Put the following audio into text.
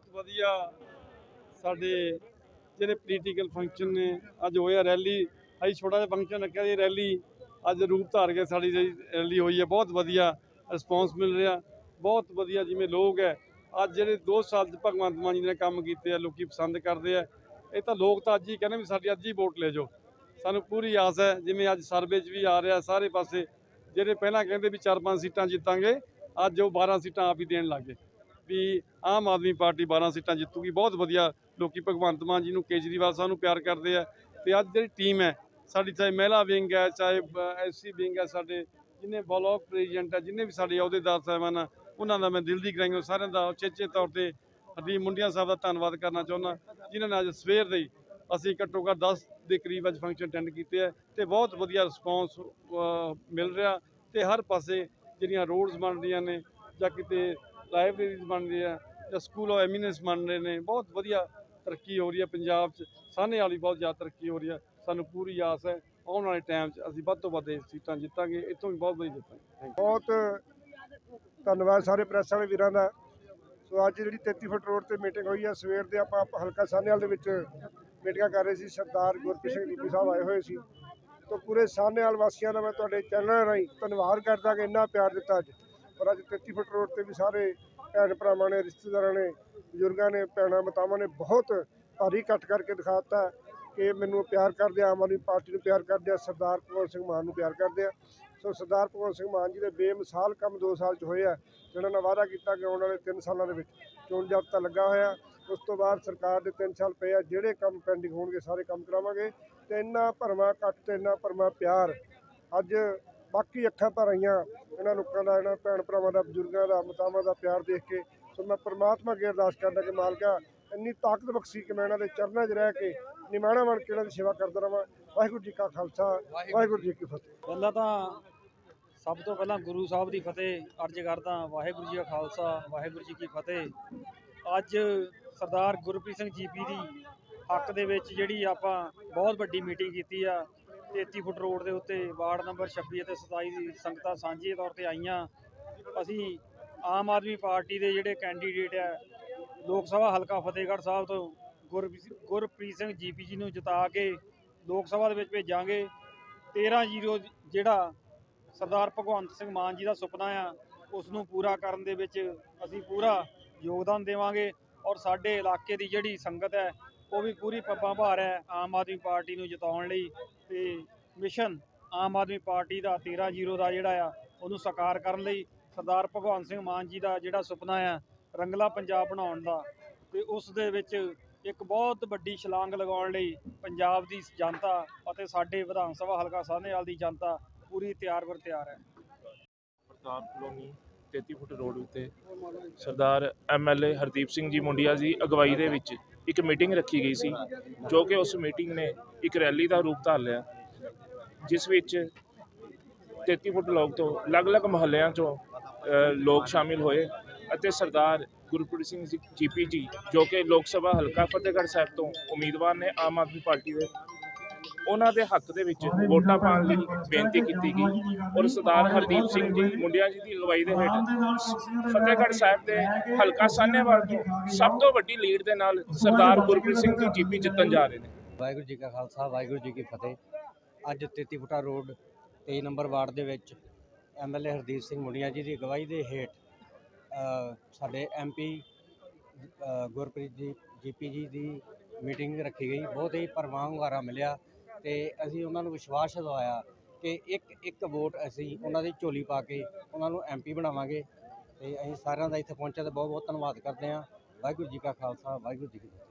ਬਹੁਤ ਵਧੀਆ ਸਾਡੇ ਜਿਹੜੇ ਪੋਲੀਟੀਕਲ ਫੰਕਸ਼ਨ ਨੇ, ਅੱਜ ਹੋਇਆ ਰੈਲੀ ਅਸੀਂ ਛੋਟਾ ਜਿਹਾ ਫੰਕਸ਼ਨ ਰੱਖਿਆ ਸੀ ਰੈਲੀ ਅੱਜ ਰੂਪ ਧਾਰ ਕੇ ਸਾਡੀ ਜਿਹੜੀ ਰੈਲੀ ਹੋਈ ਹੈ, ਬਹੁਤ ਵਧੀਆ ਰਿਸਪੌਂਸ ਮਿਲ ਰਿਹਾ, ਬਹੁਤ ਵਧੀਆ ਜਿਵੇਂ ਲੋਕ ਹੈ, ਅੱਜ ਜਿਹੜੇ 2 ਸਾਲ ਚ ਭਗਵੰਤ ਮਾਨ ਜੀ ਨੇ ਕੰਮ ਕੀਤੇ ਆ, ਲੋਕੀ ਪਸੰਦ ਕਰਦੇ ਆ, ਇਹ ਤਾਂ ਲੋਕ ਤਾਂ ਅੱਜ ਹੀ ਕਹਿੰਦੇ ਵੀ ਸਾਡੀ ਅੱਜ ਹੀ ਵੋਟ ਲੈ ਜਾਓ, ਸਾਨੂੰ ਪੂਰੀ ਆਸ ਹੈ, ਜਿਵੇਂ ਅੱਜ ਸਰਵੇ 'ਚ ਵੀ ਆ ਰਿਹਾ, ਸਾਰੇ ਪਾਸੇ, ਜਿਹੜੇ ਪਹਿਲਾਂ ਕਹਿੰਦੇ ਵੀ 4-5 ਸੀਟਾਂ ਜਿੱਤਾਂਗੇ, ਅੱਜ ਉਹ 12 ਸੀਟਾਂ ਆਪ ਹੀ ਦੇਣ ਲੱਗੇ ਵੀ ਆਮ ਆਦਮੀ ਪਾਰਟੀ 12 ਸੀਟਾਂ ਜਿੱਤੂਗੀ। ਬਹੁਤ ਵਧੀਆ ਲੋਕੀ ਭਗਵੰਤ ਮਾਨ ਜੀ ਨੂੰ, ਕੇਜਰੀਵਾਲ ਸਾਹਿਬ ਨੂੰ ਪਿਆਰ ਕਰਦੇ ਆ। ਤੇ ਅੱਜ ਜਿਹੜੀ ਟੀਮ ਹੈ, ਸਾਡੀ ਚਾਹੇ ਮਹਿਲਾ ਵਿੰਗ ਹੈ, ਚਾਹੇ ਐਸਸੀ ਵਿੰਗ ਹੈ ਸਾਡੇ, ਜਿੰਨੇ ਬਲਾਕ ਪ੍ਰੈਜ਼ੀਡੈਂਟ ਹੈ, ਜਿੰਨੇ ਵੀ ਸਾਡੇ ਅਹੁਦੇਦਾਰ ਸਾਹਿਬਾਨ ਆ, ਉਹਨਾਂ ਦਾ ਮੈਂ ਦਿਲ ਦੀ ਗਰਾਈਆਂ ਸਾਰਿਆਂ ਦਾ ਉਚੇਚੇ ਤੌਰ ਤੇ ਹਰਦੀਪ ਮੁੰਡੀਆਂ ਸਾਹਿਬ ਦਾ ਧੰਨਵਾਦ ਕਰਨਾ ਚਾਹੁੰਦਾ। ਜਿਨ੍ਹਾਂ ਨੇ ਅੱਜ ਸਵੇਰ ਦੇ ਅਸੀਂ ਘੱਟੋ ਘੱਟ 10 ਦੇ ਕਰੀਬ ਅੱਜ ਫੰਕਸ਼ਨ ਅਟੈਂਡ ਕੀਤੇ ਆ ਤੇ ਬਹੁਤ ਵਧੀਆ ਰਿਸਪੌਂਸ ਮਿਲ ਰਿਹਾ ਤੇ ਹਰ ਪਾਸੇ ਜਿਹੜੀਆਂ ਰੋਡਸ ਬਣ ਰਹੀਆਂ ਨੇ ਜਾਂ ਕਿਤੇ ਲਾਇਬ੍ਰੇਰੀਜ਼ ਬਣ ਰਹੀ ਹੈ ਜਾਂ ਸਕੂਲ ਆਫ ਐਮੀਨੈਂਸ ਬਣ ਰਹੇ ਨੇ, ਬਹੁਤ ਵਧੀਆ ਤਰੱਕੀ ਹੋ ਰਹੀ ਹੈ ਪੰਜਾਬ 'ਚ। ਸਾਹਨੇ ਵਾਲੀ ਬਹੁਤ ਜ਼ਿਆਦਾ ਤਰੱਕੀ ਹੋ ਰਹੀ ਹੈ ਸਾਨੂੰ ਪੂਰੀ ਆਸ ਹੈ, ਆਉਣ ਵਾਲੇ ਟਾਈਮ 'ਚ ਅਸੀਂ ਵੱਧ ਤੋਂ ਵੱਧ ਇਹ ਸੀਟਾਂ ਜਿੱਤਾਂਗੇ, ਇੱਥੋਂ ਵੀ ਬਹੁਤ ਵਧੀਆ ਜਿੱਤਾਂਗੇ। ਬਹੁਤ ਧੰਨਵਾਦ ਸਾਰੇ ਪ੍ਰੈਸ ਵਾਲੇ ਵੀਰਾਂ ਦਾ। ਸੋ ਅੱਜ ਜਿਹੜੀ 33 ਫੁੱਟ ਰੋਡ ਤੇ ਮੀਟਿੰਗ ਹੋਈ ਆ, ਸਵੇਰ ਦੇ ਆਪਾਂ ਹਲਕਾ ਸਾਹਨੇਵਾਲ ਦੇ ਵਿੱਚ ਮੀਟਿੰਗਾਂ ਕਰ ਰਹੇ ਸੀ। ਸਰਦਾਰ ਗੁਰਪ੍ਰੀਤ ਸਿੰਘ ਡੀਪੀ ਸਾਹਿਬ ਆਏ ਹੋਏ ਸੀ। ਤੋਂ ਪੂਰੇ ਸਾਹਨੇਵਾਲ ਵਾਸੀਆਂ ਦਾ ਮੈਂ ਤੁਹਾਡੇ ਚੈਨਲ ਰਾਹੀਂ ਧੰਨਵਾਦ ਕਰਦਾ ਕਿ ਇੰਨਾ ਪਿਆਰ ਦਿੱਤਾ ਅੱਜ। ਪਰ ਅੱਜ 33 ਫੁੱਟ ਰੋਡ ਤੇ ਵੀ ਸਾਰੇ ਭੈਣ ਭਰਾਵਾਂ ਨੇ, ਰਿਸ਼ਤੇਦਾਰਾਂ ਨੇ, ਬਜ਼ੁਰਗਾਂ ਨੇ, ਭੈਣਾਂ ਮਾਤਾਵਾਂ ਨੇ ਬਹੁਤ ਭਾਰੀ ਇਕੱਠ ਕਰਕੇ ਦਿਖਾਤਾ ਕਿ ਮੈਨੂੰ ਪਿਆਰ ਕਰਦੇ ਆ, ਆਮ ਆਦਮੀ ਪਾਰਟੀ ਨੂੰ ਪਿਆਰ ਕਰਦੇ ਆ, ਸਰਦਾਰ ਭਗਵੰਤ ਸਿੰਘ ਮਾਨ ਨੂੰ ਪਿਆਰ ਕਰਦੇ ਆ। ਸੋ ਸਰਦਾਰ ਭਗਵੰਤ ਸਿੰਘ ਮਾਨ ਜੀ ਦੇ ਬੇਮਿਸਾਲ ਕੰਮ 2 ਸਾਲ ਚ ਹੋਏ ਆ ਜਿਹਨਾਂ ਨੇ ਵਾਅਦਾ ਕੀਤਾ ਕਿ ਆਉਣ ਵਾਲੇ 3 ਸਾਲਾਂ ਦੇ ਵਿੱਚ ਚੋਣ ਜਾਬਤਾ ਲੱਗਾ ਹੋਇਆ। ਉਸ ਤੋਂ ਬਾਅਦ ਸਰਕਾਰ ਦੇ 3 ਸਾਲ ਪਏ ਆ, ਜਿਹੜੇ ਕੰਮ ਪੈਂਡਿੰਗ ਹੋਣਗੇ ਸਾਰੇ ਕੰਮ ਕਰਾਵਾਂਗੇ। ਤੇ ਇੰਨਾ ਭਰਮਾ ਕੱਟ ਤੇ ਇੰਨਾ ਭਰਮਾ ਪਿਆਰ ਅੱਜ ਬਾਕੀ ਅੱਖਾਂ ਭਰ ਆਈਆਂ ਇਹਨਾਂ ਲੋਕਾਂ ਦਾ ਇਹਨਾਂ ਭੈਣ ਭਰਾਵਾਂ ਦਾ ਬਜ਼ੁਰਗਾਂ ਦਾ ਮਾਤਾਵਾਂ ਦਾ ਪਿਆਰ ਦੇਖ ਕੇ। ਸੋ ਮੈਂ ਪ੍ਰਮਾਤਮਾ ਅੱਗੇ ਅਰਦਾਸ ਕਰਦਾ ਕਿ ਮਾਲਕਾ ਇੰਨੀ ਤਾਕਤ ਬਖਸ਼ੀ ਕਿ ਮੈਂ ਇਹਨਾਂ ਦੇ ਚਰਨਾਂ 'ਚ ਰਹਿ ਕੇ ਨਿਮਾਣਾ ਬਣ ਕੇ ਇਹਨਾਂ ਦੀ ਸੇਵਾ ਕਰਦਾ ਰਵਾਂ। ਵਾਹਿਗੁਰੂ ਜੀ ਕਾ ਖਾਲਸਾ ਵਾਹਿਗੁਰੂ ਜੀ ਕੀ ਫਤਿਹ। ਪਹਿਲਾਂ ਤਾਂ ਸਭ ਤੋਂ ਪਹਿਲਾਂ ਗੁਰੂ ਸਾਹਿਬ ਦੀ ਫਤਿਹ ਅਰਜ ਕਰਦਾ ਵਾਹਿਗੁਰੂ ਜੀ ਕਾ ਖਾਲਸਾ ਵਾਹਿਗੁਰੂ ਜੀ ਕੀ ਫਤਿਹ। ਅੱਜ ਸਰਦਾਰ ਗੁਰਪ੍ਰੀਤ ਸਿੰਘ ਜੀਪੀ ਦੀ ਹੱਕ ਦੇ ਵਿੱਚ ਜਿਹੜੀ ਆਪਾਂ ਬਹੁਤ ਵੱਡੀ ਮੀਟਿੰਗ ਕੀਤੀ ਆ 33 ਫੁੱਟ ਰੋਡ ਦੇ ਉੱਤੇ ਵਾਰਡ ਨੰਬਰ 26 ਅਤੇ 27 ਦੀ ਸੰਗਤਾਂ ਸਾਂਝੇ ਤੌਰ ਤੇ ਆਈਆਂ। ਅਸੀਂ ਆਮ ਆਦਮੀ ਪਾਰਟੀ ਦੇ ਜਿਹੜੇ ਕੈਂਡੀਡੇਟ ਆ, ਲੋਕ ਸਭਾ ਹਲਕਾ ਫਤਿਹਗੜ੍ਹ ਸਾਹਿਬ ਤੋਂ ਗੁਰਪ੍ਰੀਤ ਗੁਰਪ੍ਰੀਤ ਸਿੰਘ ਜੀਪੀ ਜੀ ਨੂੰ ਜਿਤਾ ਕੇ ਲੋਕ ਸਭਾ ਦੇ ਵਿੱਚ ਭੇਜਾਂਗੇ। 13-0 ਜਿਹੜਾ ਸਰਦਾਰ ਭਗਵੰਤ ਸਿੰਘ ਮਾਨ ਜੀ ਦਾ ਸੁਪਨਾ ਆ, ਉਸ ਨੂੰ ਪੂਰਾ ਕਰਨ ਦੇ ਵਿੱਚ ਅਸੀਂ ਪੂਰਾ ਯੋਗਦਾਨ ਦੇਵਾਂਗੇ ਔਰ ਸਾਡੇ ਇਲਾਕੇ ਦੀ ਜਿਹੜੀ ਸੰਗਤ ਹੈ ਉਹ ਵੀ ਪੂਰੀ ਪੱਬਾਂ ਭਾਰ ਹੈ ਆਮ ਆਦਮੀ ਪਾਰਟੀ ਨੂੰ ਜਿਤਾਉਣ ਲਈ ਤੇ ਮਿਸ਼ਨ ਆਮ ਆਦਮੀ ਪਾਰਟੀ ਦਾ 13-0 ਦਾ ਜਿਹੜਾ ਆ, ਉਹਨੂੰ ਸਾਕਾਰ ਕਰਨ ਲਈ ਸਰਦਾਰ ਭਗਵੰਤ ਸਿੰਘ ਮਾਨ ਜੀ ਦਾ ਜਿਹੜਾ ਸੁਪਨਾ ਆ, ਰੰਗਲਾ ਪੰਜਾਬ ਬਣਾਉਣ ਦਾ ਤੇ ਉਸ ਦੇ ਵਿੱਚ ਇੱਕ ਬਹੁਤ ਵੱਡੀ ਛਲਾਂਗ ਲਗਾਉਣ ਲਈ ਪੰਜਾਬ ਦੀ ਜਨਤਾ ਅਤੇ ਸਾਡੇ ਵਿਧਾਨ ਸਭਾ ਹਲਕਾ ਸਾਹਨੇਵਾਲ ਦੀ ਜਨਤਾ ਪੂਰੀ ਤਿਆਰ ਵਰ ਤਿਆਰ ਹੈ। ਪ੍ਰਤਾਪ ਕਲੋਨੀ 33 ਫੁੱਟ ਰੋਡ ਉੱਤੇ। ਸਰਦਾਰ ਐਮਐਲਏ ਹਰਦੀਪ ਸਿੰਘ ਜੀ ਮੁੰਡਿਆ ਜੀ ਅਗਵਾਈ ਦੇ ਵਿੱਚ ਇੱਕ ਮੀਟਿੰਗ ਰੱਖੀ ਗਈ ਸੀ ਜੋ ਕਿ ਉਸ ਮੀਟਿੰਗ ਨੇ ਇੱਕ ਰੈਲੀ ਦਾ ਰੂਪ ਧਾਰ ਲਿਆ ਜਿਸ ਵਿੱਚ 33 ਫੁੱਟ ਲੋਕ ਤੋਂ ਅਲੱਗ-ਅਲੱਗ ਮੁਹੱਲਿਆਂ ਚੋਂ ਅ, ਲੋਕ ਸ਼ਾਮਿਲ ਹੋਏ ਅਤੇ ਸਰਦਾਰ ਗੁਰਪ੍ਰੀਤ ਸਿੰਘ ਜੀ ਜੀਪੀ ਜੀ ਜੋ ਕਿ ਲੋਕ ਸਭਾ ਹਲਕਾ ਫਤਿਹਗੜ੍ਹ ਸਾਹਿਬ ਤੋਂ ਉਮੀਦਵਾਰ ਨੇ ਆਮ ਆਦਮੀ ਪਾਰਟੀ ਦੇ ਉਹਨਾਂ ਦੇ ਹੱਕ ਦੇ ਵਿੱਚ ਵੋਟਾਂ ਪਾਉਣ ਲਈ ਬੇਨਤੀ ਕੀਤੀ ਗਈ। ਔਰ ਸਰਦਾਰ ਹਰਦੀਪ ਸਿੰਘ ਜੀ ਮੁੰਡਿਆਂ ਜੀ ਦੀ ਅਗਵਾਈ ਦੇ ਹੇਠ ਫਤਿਹਗੜ੍ਹ ਸਾਹਿਬ ਦੇ ਹਲਕਾ ਸਾਹਨੇਵਾਲ ਤੋਂ ਸਭ ਤੋਂ ਵੱਡੀ ਲੀਡ ਦੇ ਨਾਲ ਸਰਦਾਰ ਗੁਰਪ੍ਰੀਤ ਸਿੰਘ ਜੀ ਜੀਪੀ ਜਿੱਤਣ ਜਾ ਰਹੇ ਨੇ। ਵਾਹਿਗੁਰੂ ਜੀ ਕਾ ਖਾਲਸਾ ਵਾਹਿਗੁਰੂ ਜੀ ਕੀ ਫਤਿਹ। ਅੱਜ 33 ਫੁੱਟਾ ਰੋਡ 23 ਨੰਬਰ ਵਾਰਡ ਦੇ ਵਿੱਚ ਐਮਐਲਏ ਹਰਦੀਪ ਸਿੰਘ ਮੁੰਡੀਆਂ ਜੀ ਦੀ ਅਗਵਾਈ ਦੇ ਹੇਠ ਅ, ਸਾਡੇ ਐਮਪੀ ਗੁਰਪ੍ਰੀਤ ਜੀ ਜੀਪੀ ਜੀ ਦੀ ਮੀਟਿੰਗ ਰੱਖੀ ਗਈ। ਬਹੁਤ ਹੀ ਪਰਵਾਹ ਹੁੰਗਾਰਾ ਮਿਲਿਆ। ਤੇ ਅਸੀਂ ਉਹਨਾਂ ਨੂੰ ਵਿਸ਼ਵਾਸ ਦਿਵਾਇਆ ਕਿ ਇੱਕ ਇੱਕ ਵੋਟ ਅਸੀਂ ਉਹਨਾਂ ਦੀ ਝੋਲੀ ਪਾ ਕੇ ਉਹਨਾਂ ਨੂੰ ਐਮਪੀ ਬਣਾਵਾਂਗੇ। ਤੇ ਅਸੀਂ ਸਾਰਿਆਂ ਦਾ ਇੱਥੇ ਪਹੁੰਚਿਆ ਤੇ ਬਹੁਤ ਬਹੁਤ ਧੰਨਵਾਦ ਕਰਦੇ ਹਾਂ। ਵਾਹਿਗੁਰੂ ਜੀ ਕਾ ਖਾਲਸਾ, ਵਾਹਿਗੁਰੂ ਜੀ ਕੀ ਫਤਿਹ।